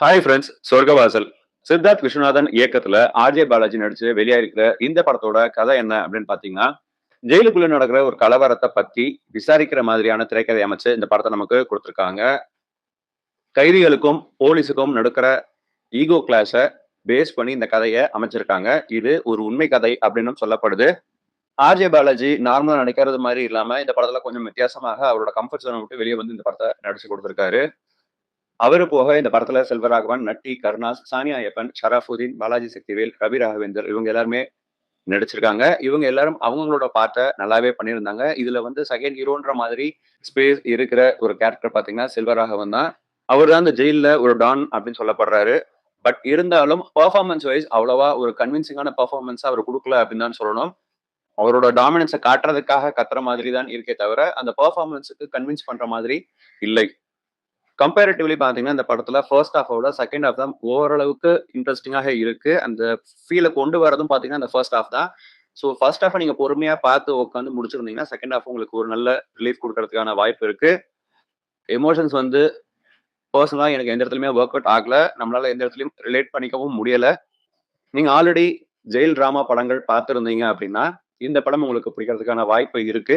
Hi friends சொர்க்கவாசல் சித்தார்த் விஸ்வநாதன் இயக்கத்துல RJ Balaji நடிச்சு வெளியாயிருக்கிற இந்த படத்தோட கதை என்ன அப்படின்னு பாத்தீங்கன்னா ஜெயிலுக்குள்ள நடக்கிற ஒரு கலவரத்தை பத்தி விசாரிக்கிற மாதிரியான திரைக்கதை அமைச்சு இந்த படத்தை நமக்கு கொடுத்துருக்காங்க. கைதிகளுக்கும் போலீஸுக்கும் நடக்கிற ஈகோ கிளாஸை பேஸ் பண்ணி இந்த கதையை அமைச்சிருக்காங்க. இது ஒரு உண்மை கதை அப்படின்னு சொல்லப்படுது. ஆர்ஜே பாலாஜி நார்மலா நடிக்கிறது மாதிரி இல்லாம இந்த படத்துல கொஞ்சம் வித்தியாசமாக அவரோட கம்ஃபர்ட் ஜோனை விட்டு வெளியே வந்து இந்த படத்தை நடிச்சு கொடுத்துருக்காரு. அவரு போக இந்த படத்துல செல்வராகவன் நட்டி கருணாஸ் சானியா ஐயப்பன் ஷராஃபுதீன் பாலாஜி சக்திவேல் ரவி ராகவேந்தர் இவங்க எல்லாருமே நடிச்சிருக்காங்க. இவங்க எல்லாரும் அவங்களோட பாட்டை நல்லாவே பண்ணியிருந்தாங்க. இதுல வந்து செகண்ட் ஹீரோன்ற மாதிரி ஸ்பேஸ் இருக்கிற ஒரு கேரக்டர் பாத்தீங்கன்னா செல்வராகவன் தான். அவர் தான் இந்த ஜெயில ஒரு டான் அப்படின்னு சொல்லப்படுறாரு. பட் இருந்தாலும் பர்ஃபார்மன்ஸ் வைஸ் அவ்வளவா ஒரு கன்வின்சிங்கான பர்ஃபார்மன்ஸ் அவர் கொடுக்கல அப்படின்னு தான் சொல்லணும். அவரோட டாமினன்ஸை காட்டுறதுக்காக கத்துற மாதிரி தான் இருக்கே தவிர அந்த பர்ஃபார்மன்ஸுக்கு கன்வின்ஸ் பண்ற மாதிரி இல்லை. கம்பேரிட்டிவ்லி பார்த்தீங்கன்னா இந்த படத்துல ஃபர்ஸ்ட் ஹாஃபோட செகண்ட் ஹாஃப் தான் ஓரளவுக்கு இன்ட்ரெஸ்டிங்காக இருக்கு. அந்த ஃபீலை கொண்டு வரதும் பார்த்தீங்கன்னா அந்த ஃபர்ஸ்ட் ஹாஃப் தான். ஸோ ஃபர்ஸ்ட் ஹாஃபை நீங்க பொறுமையா பார்த்து உட்காந்து முடிச்சிருந்தீங்கன்னா செகண்ட் ஹாஃப் உங்களுக்கு ஒரு நல்ல ரிலீஃப் கொடுக்கறதுக்கான வாய்ப்பு இருக்கு. எமோஷன்ஸ் வந்து பர்சனலாக எனக்கு எந்த இடத்துலையுமே ஒர்க் அவுட் ஆகல. நம்மளால எந்த இடத்துலையும் ரிலேட் பண்ணிக்கவும் முடியல. நீங்க ஆல்ரெடி ஜெயில் டிராமா படங்கள் பார்த்துருந்தீங்க அப்படின்னா இந்த படம் உங்களுக்கு பிடிக்கிறதுக்கான வாய்ப்பு இருக்கு.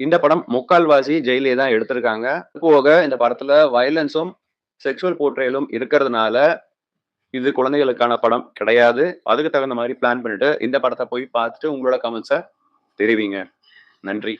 இந்த படம் முக்கால்வாசி ஜெயிலே தான் எடுத்திருக்காங்க. போக இந்த படத்துல வயலன்ஸும் செக்ஷுவல் போர்ட்ரேலும் இருக்கிறதுனால இது குழந்தைகளுக்கான படம் கிடையாது. அதுக்கு தகுந்த மாதிரி பிளான் பண்ணிட்டு இந்த படத்தை போய் பார்த்துட்டு உங்களோட கமெண்ட்ஸை தெரிவிங்க. நன்றி.